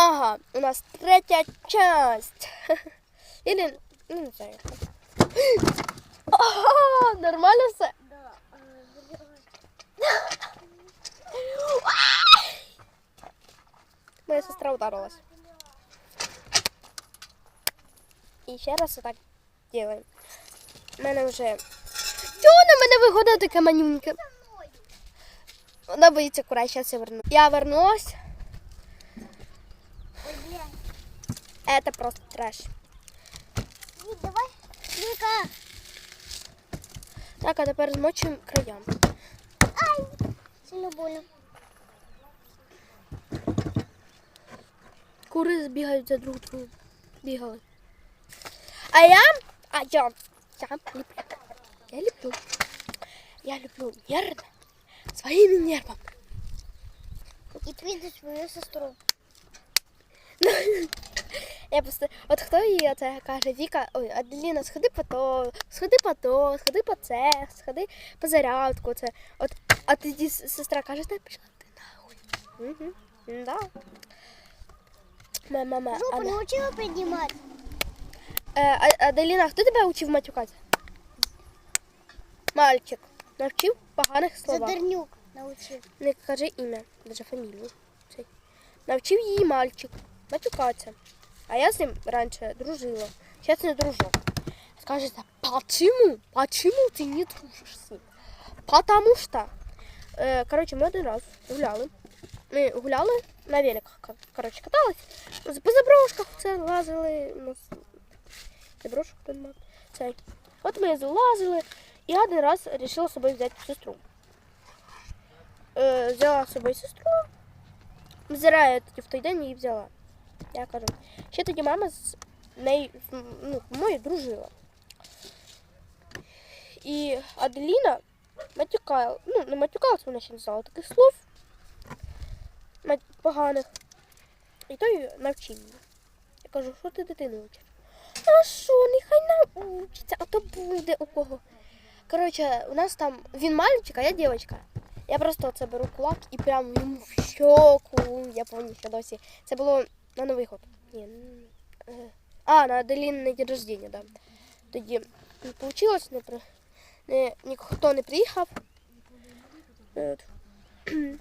Ага, у нас третя часть. Или, ну, не знаю. Ага, нормально все? Да, Моя сестра ударилась. І ще раз отак делаем. У мене вже. Чого на мене виходить така манюнька? Вона боїться кура, зараз я верну. Я вернулась. Это просто треш. Вик, давай. Вика. Так, а тепер змочуємо краям. Ай. Сильно больно. Кури збігають за друг другом. Бігали. А я, а я, я люблю. Я люблю. Я люблю нервно. Своїми нервами. І піду свою сестру. Я просто, от хто їй це каже, Віка, ой, Аделіна, сходи по то, сходи по то, сходи по це, сходи по зарядку. Це. От, а тоді сестра каже, та пішла ти нахуй. Угу. Да. Моя мама. Жопу Ада- научила піднімати? Е, А- Аделіна, хто тебе учив матюкати? Мальчик. Навчив поганих словах. Задернюк научив. Не кажи ім'я, даже фамілію. Цей. Навчив її мальчик матюкатися. А я з ним раніше дружила. Зараз не дружу. Скажете, почему? Почему ты не дружишь с ним? Потому что. Е, коротше, ми один раз гуляли. Ми гуляли на великах, ка- коротше, катались. По заброшках це лазили. У нас заброшок тут нема. Цей. От ми залазили. І я один раз вирішила з собою взяти сестру. Е, взяла з собою сестру. Зира я тоді в той день її взяла. Я кажу. Ще тоді мама з нею ну, мною дружила. І Аделіна матюкала, ну, не матюкалась, вона ще не знала таких слов поганих. І той навчив її. Я кажу, що ти дитину учиш? А що, нехай научиться, а то буде у кого. Коротше, у нас там він мальчик, а я дівчинка. Я просто це беру кулак і прям йому в щоку. Я пам'ятаю, що досі. Це було на Новий год. Ні. е, А, на Аделінне день рождення, да. Тоді не вийшло, не, не, ніхто не приїхав.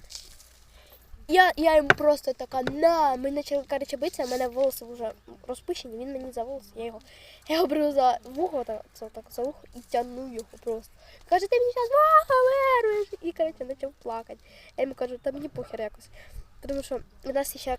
Я, я йому просто така, на, ми почали коротше битися, в мене волоси вже розпущені, він мені за волоси, я його, я його беру за вухо, так, так за вухо і тягну його просто. Каже, ти мені зараз вуха вирвеш. І коротше почав плакати. Я йому кажу, та мені похер якось. Тому що у нас ще